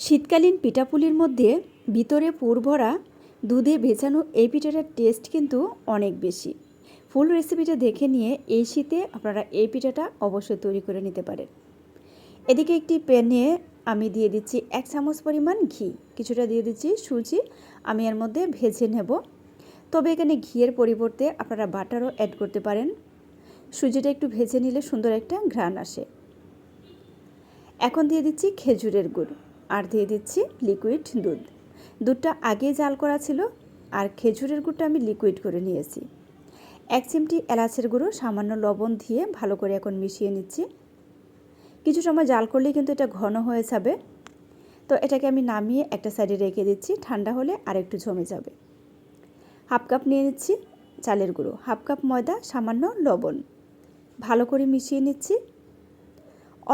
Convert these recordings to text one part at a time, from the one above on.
শীতকালীন পিঠাপুলির মধ্যে ভিতরে পুর ভরা, দুধে ভেজানো এই পিঠাটার টেস্ট কিন্তু অনেক বেশি। ফুল রেসিপিটা দেখে নিয়ে এই শীতে আপনারা এই পিঠাটা অবশ্যই তৈরি করে নিতে পারেন। এদিকে একটি প্যানে আমি দিয়ে দিচ্ছি এক চামচ পরিমাণ ঘি, কিছুটা দিয়ে দিচ্ছি সুজি, আমি এর মধ্যে ভেজে নেব। তবে এখানে ঘিয়ের পরিবর্তে আপনারা বাটারও অ্যাড করতে পারেন। সুজিটা একটু ভেজে নিলে সুন্দর একটা ঘ্রাণ আসে। এখন দিয়ে দিচ্ছি খেজুরের গুড়। আর দিয়ে দিচ্ছি লিকুইড দুধ। দুধটা আগে জাল করা ছিল আর খেজুরের গুড়টা আমি লিকুইড করে নিয়েছি। এক চিমটি এলাচের গুঁড়ো, সামান্য লবণ দিয়ে ভালো করে এখন মিশিয়ে নিচ্ছি। কিছু সময় জাল করলেই কিন্তু এটা ঘন হয়ে যাবে। তো এটাকে আমি নামিয়ে একটা সাইডে রেখে দিচ্ছি, ঠান্ডা হলে আর একটু জমে যাবে। হাফ কাপ নিয়ে নিচ্ছি চালের গুঁড়ো, হাফ কাপ ময়দা, সামান্য লবণ। ভালো করে মিশিয়ে নিচ্ছি।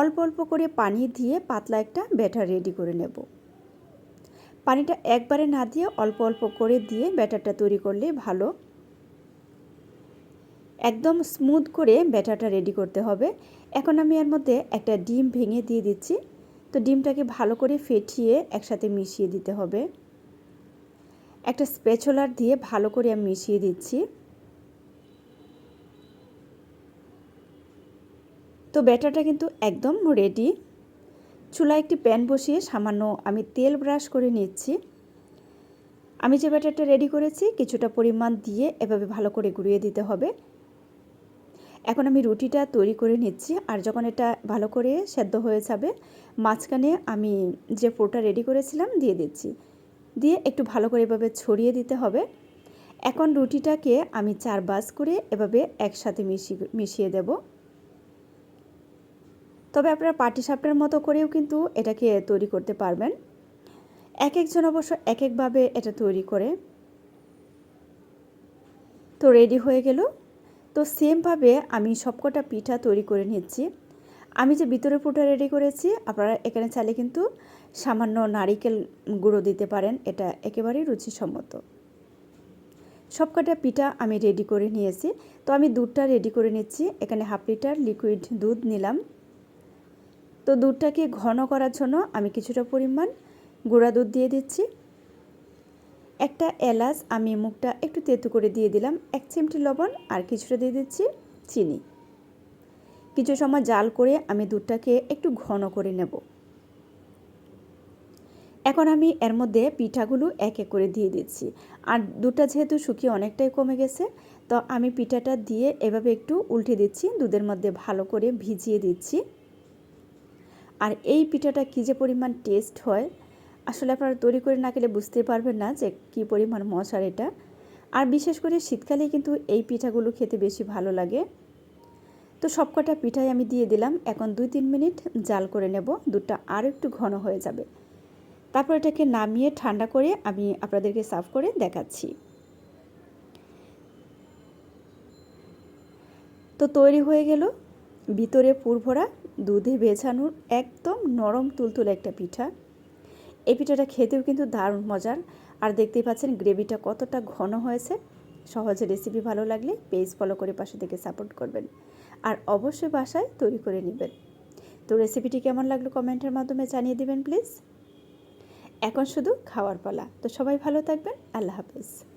অল্প অল্প করে পানি দিয়ে পাতলা একটা ব্যাটার রেডি করে নেব। পানিটা একবারে না দিয়ে অল্প অল্প করে দিয়ে ব্যাটারটা তৈরি করলে ভালো। একদম স্মুথ করে ব্যাটারটা রেডি করতে হবে। এখন আমি এর মধ্যে একটা ডিম ভেঙে দিয়ে দিচ্ছি। তো ডিমটাকে ভালো করে ফেটিয়ে একসাথে মিশিয়ে দিতে হবে। একটা স্পেচোলার দিয়ে ভালো করে আমি মিশিয়ে দিচ্ছি। তো ব্যাটারটা কিন্তু একদম রেডি চুলায় একটি প্যান বসিয়ে সামান্য আমি তেল ব্রাশ করে নিচ্ছি। আমি যে ব্যাটারটা রেডি করেছি, কিছুটা পরিমাণ দিয়ে এভাবে ভালো করে গুঁড়িয়ে দিতে হবে। এখন আমি রুটিটা তৈরি করে নিচ্ছি আর যখন এটা ভালো করে সেদ্ধ হয়ে যাবে, মাঝখানে আমি যে পোটা রেডি করেছিলাম দিয়ে দিচ্ছি। দিয়ে একটু ভালো করে এভাবে ছড়িয়ে দিতে হবে। এখন রুটিটাকে আমি চার বাস করে এভাবে একসাথে মিশিয়ে মিশিয়ে দেবো। তবে আপনারা পাটি সাপটার মতো করেও কিন্তু এটাকে তৈরি করতে পারবেন। এক একজন অবশ্য এক একভাবে এটা তৈরি করে। তো রেডি হয়ে গেল। তো সেমভাবে আমি সবকটা পিঠা তৈরি করে নিচ্ছি। আমি যে ভিতরে পুটা রেডি করেছি, আপনারা এখানে চাইলে কিন্তু সামান্য নারিকেল গুঁড়ো দিতে পারেন। এটা একেবারেই রুচিসম্মত। সবকটা পিঠা আমি রেডি করে নিয়েছি। তো আমি দুধটা রেডি করে নিচ্ছি। এখানে হাফ লিটার লিকুইড দুধ নিলাম। তো দুধটাকে ঘন করার জন্য আমি কিছুটা পরিমাণ গুঁড়া দুধ দিয়ে দিচ্ছি। একটা এলাচ আমি মুখটা একটু তেতু করে দিয়ে দিলাম, এক চিমটি লবণ আর কিছুটা দিয়ে দিচ্ছি চিনি। কিছু সময় জাল করে আমি দুধটাকে একটু ঘন করে নেব। এখন আমি এর মধ্যে পিঠাগুলো এক এক করে দিয়ে দিচ্ছি। আর দুধটা যেহেতু শুকিয়ে অনেকটাই কমে গেছে, তো আমি পিঠাটা দিয়ে এভাবে একটু উল্টে দিচ্ছি, দুধের মধ্যে ভালো করে ভিজিয়ে দিচ্ছি। আর এই পিঠাটা কী যে পরিমাণ টেস্ট হয়, আসলে আপনারা তৈরি করে না খেলে বুঝতে পারবেন না যে কী পরিমাণ মশার এটা। আর বিশেষ করে শীতকালে কিন্তু এই পিঠাগুলো খেতে বেশি ভালো লাগে। তো সবকটা পিঠাই আমি দিয়ে দিলাম, এখন দুই তিন মিনিট জাল করে নেব, দুধটা আর একটু ঘন হয়ে যাবে। তারপর এটাকে নামিয়ে ঠান্ডা করে আমি আপনাদেরকে সার্ভ করে দেখাচ্ছি। তো তৈরি হয়ে গেল ভিতরে পুরভরা দুধে ভেজানোর একদম নরম তুলতুলে একটা পিঠা। এই পিঠাটা খেতেও কিন্তু দারুণ মজার। আর দেখতেই পাচ্ছেন গ্রেভিটা কতটা ঘন হয়েছে। সহজে রেসিপি ভালো লাগলে পেজ ফলো করে পাশে থেকে সাপোর্ট করবেন। আর অবশ্যই বাসায় তৈরি করে নেবেন। তো রেসিপিটি কেমন লাগল কমেন্টের মাধ্যমে জানিয়ে দেবেন প্লিজ এখন শুধু খাওয়ার পালা। তো সবাই ভালো থাকবেন। আল্লাহ হাফেজ।